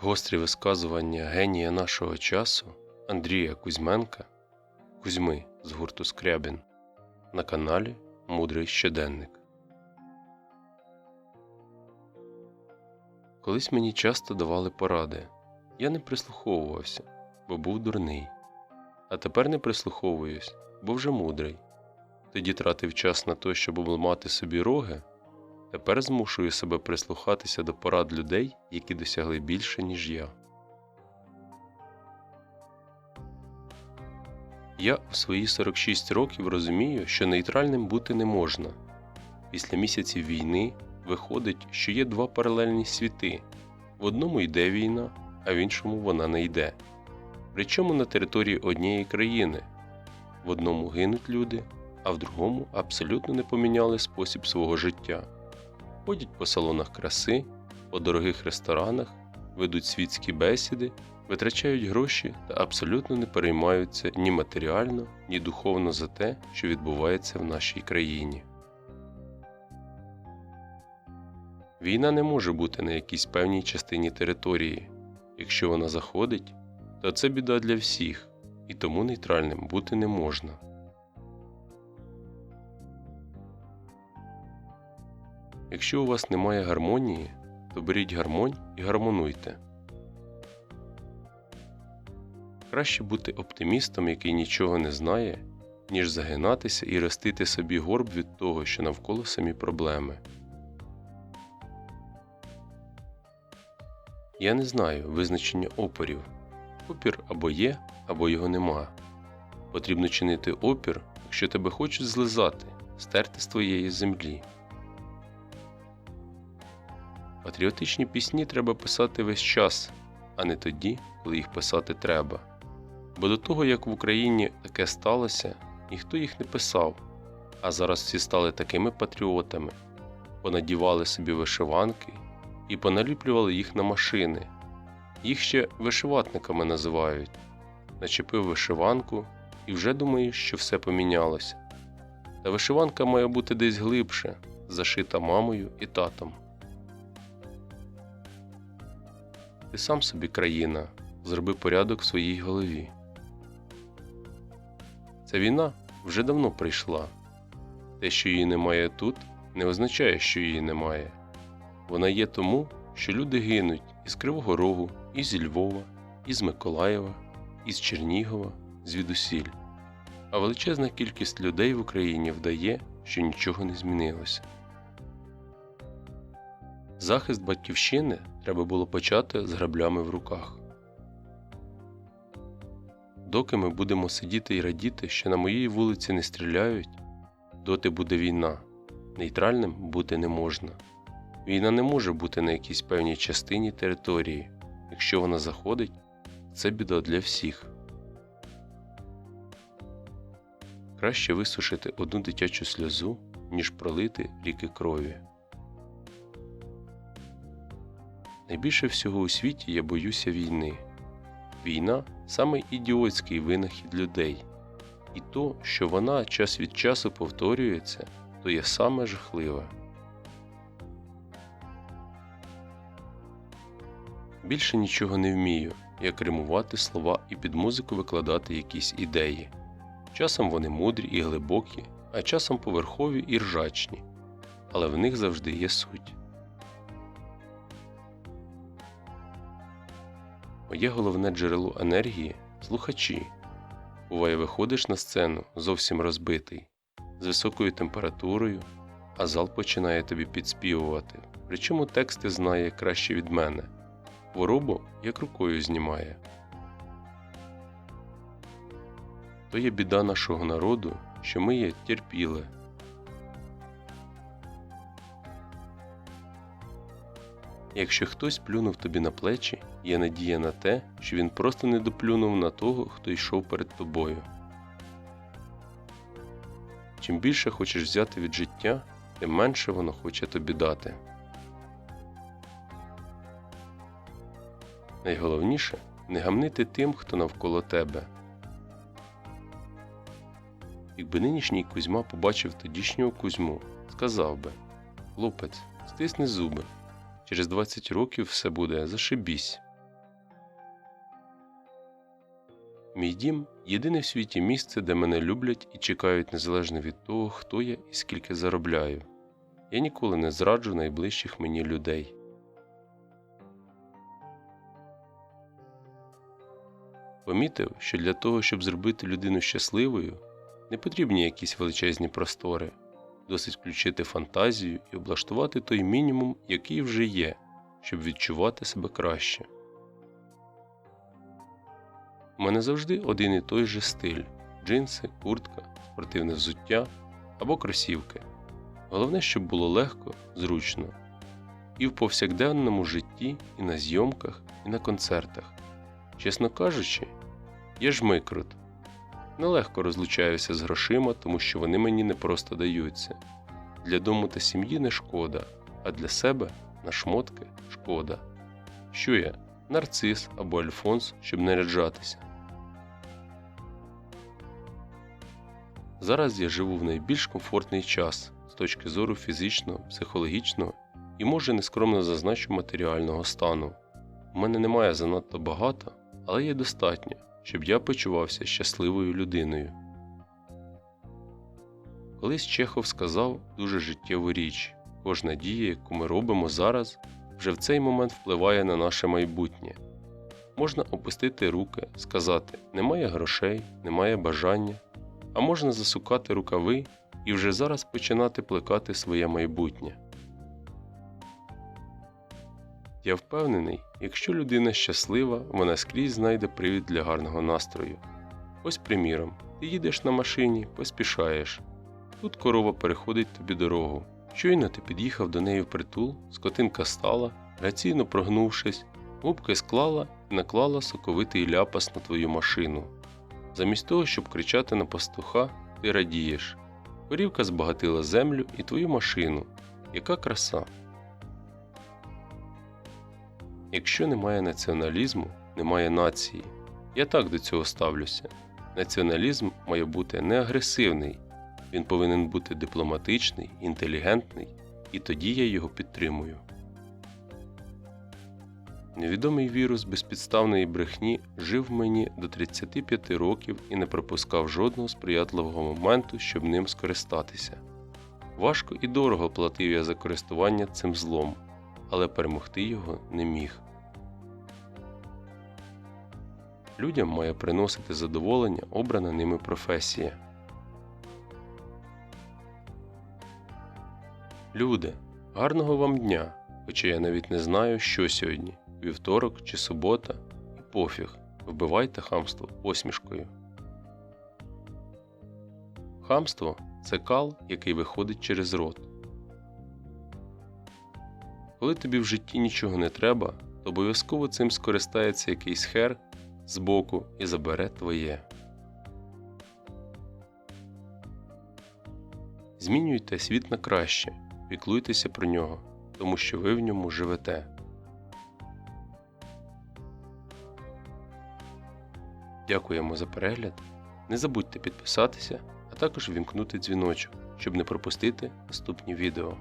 Гострі висказування генія нашого часу Андрія Кузьменка Кузьми з гурту Скрябін на каналі Мудрий щоденник. Колись мені часто давали поради. Я не прислуховувався, бо був дурний. А тепер не прислуховуюсь, бо вже мудрий. Тоді тратив час на те, щоб обламати собі роги. Тепер змушую себе прислухатися до порад людей, які досягли більше, ніж я. Я у свої 46 років розумію, що нейтральним бути не можна. Після місяців війни виходить, що є два паралельні світи: в одному йде війна, а в іншому вона не йде. Причому на території однієї країни. В одному гинуть люди, а в другому абсолютно не поміняли спосіб свого життя ходять по салонах краси, по дорогих ресторанах, ведуть світські бесіди, витрачають гроші та абсолютно не переймаються ні матеріально, ні духовно за те, що відбувається в нашій країні. Війна не може бути на якійсь певній частині території. Якщо вона заходить, то це біда для всіх, і тому нейтральним бути не можна. Якщо у вас немає гармонії, то беріть гармонь і гармонуйте. Краще бути оптимістом, який нічого не знає, ніж загинатися і ростити собі горб від того, що навколо самі проблеми. Я не знаю визначення опорів. Опір або є, або його нема. Потрібно чинити опір, якщо тебе хочуть злизати, стерти з твоєї землі. Патріотичні пісні треба писати весь час, а не тоді, коли їх писати треба. Бо до того, як в Україні таке сталося, ніхто їх не писав, а зараз всі стали такими патріотами, понадівали собі вишиванки і поналіплювали їх на машини. Їх ще вишиватниками називають. Начепив вишиванку і вже думаєш, що все помінялося. Та вишиванка має бути десь глибше, зашита мамою і татом. Ти сам собі країна, зроби порядок в своїй голові. Ця війна вже давно прийшла. Те, що її немає тут, не означає, що її немає. Вона є тому, що люди гинуть із Кривого Рогу, із Львова, із Миколаєва, із Чернігова, звідусіль. А величезна кількість людей в Україні вдає, що нічого не змінилося. Захист батьківщини треба було почати з граблями в руках. Доки ми будемо сидіти і радіти, що на моїй вулиці не стріляють, доти буде війна. Нейтральним бути не можна. Війна не може бути на якійсь певній частині території. Якщо вона заходить, це біда для всіх. Краще висушити одну дитячу сльозу, ніж пролити ріки крові. Найбільше всього у світі я боюся війни. Війна самий ідіотський винахід людей, і то, що вона час від часу повторюється, то є саме жахливе. Більше нічого не вмію, як римувати слова і під музику викладати якісь ідеї. Часом вони мудрі і глибокі, а часом поверхові і ржачні, але в них завжди є суть. Моє головне джерело енергії слухачі. Буває, виходиш на сцену зовсім розбитий, з високою температурою, а зал починає тобі підспівувати, причому тексти знає краще від мене. Хворобу як рукою знімає. То є біда нашого народу, що ми є терпіли. Якщо хтось плюнув тобі на плечі, є надія на те, що він просто не доплюнув на того, хто йшов перед тобою. Чим більше хочеш взяти від життя, тим менше воно хоче тобі дати. Найголовніше не гамнити тим, хто навколо тебе. Якби нинішній Кузьма побачив тодішнього Кузьму, сказав би Хлопець, стисни зуби. Через 20 років все буде зашибісь. Мій дім єдине в світі місце, де мене люблять і чекають незалежно від того, хто я і скільки заробляю. Я ніколи не зраджу найближчих мені людей. Помітив, що для того, щоб зробити людину щасливою, не потрібні якісь величезні простори, досить включити фантазію і облаштувати той мінімум, який вже є, щоб відчувати себе краще. У мене завжди один і той же стиль джинси, куртка, спортивне взуття або кросівки. Головне, щоб було легко, зручно. І в повсякденному житті, і на зйомках, і на концертах. Чесно кажучи, я жмикрут. Нелегко розлучаюся з грошима, тому що вони мені не просто даються. Для дому та сім'ї не шкода, а для себе на шмотки шкода. Що я? Нарцис або Альфонс, щоб наряджатися. Зараз я живу в найбільш комфортний час з точки зору фізичного, психологічного і, може, нескромно зазначу матеріального стану. У мене немає занадто багато, але є достатньо, щоб я почувався щасливою людиною. Колись Чехов сказав дуже життєву річ кожна дія, яку ми робимо зараз, вже в цей момент впливає на наше майбутнє. Можна опустити руки, сказати немає грошей, немає бажання, а можна засукати рукави і вже зараз починати плекати своє майбутнє. Я впевнений, якщо людина щаслива, вона скрізь знайде привід для гарного настрою. Ось приміром, ти їдеш на машині, поспішаєш. Тут корова переходить тобі дорогу. Щойно ти під'їхав до неї впритул, скотинка стала, граційно прогнувшись, губки склала і наклала соковитий ляпас на твою машину. Замість того, щоб кричати на пастуха, ти радієш. Корівка збагатила землю і твою машину. Яка краса! Якщо немає націоналізму, немає нації. Я так до цього ставлюся. Націоналізм має бути не агресивний, він повинен бути дипломатичний, інтелігентний, і тоді я його підтримую. Невідомий вірус безпідставної брехні жив мені до 35 років і не пропускав жодного сприятливого моменту, щоб ним скористатися. Важко і дорого платив я за користування цим злом, але перемогти його не міг. Людям має приносити задоволення обрана ними професія. Люди, гарного вам дня! Хоча я навіть не знаю, що сьогодні вівторок чи субота, і пофіг, вбивайте хамство посмішкою. Хамство це кал, який виходить через рот. Коли тобі в житті нічого не треба, то обов'язково цим скористається якийсь хер збоку і забере твоє. Змінюйте світ на краще, піклуйтеся про нього, тому що ви в ньому живете. Дякуємо за перегляд. Не забудьте підписатися, а також вімкнути дзвіночок, щоб не пропустити наступні відео.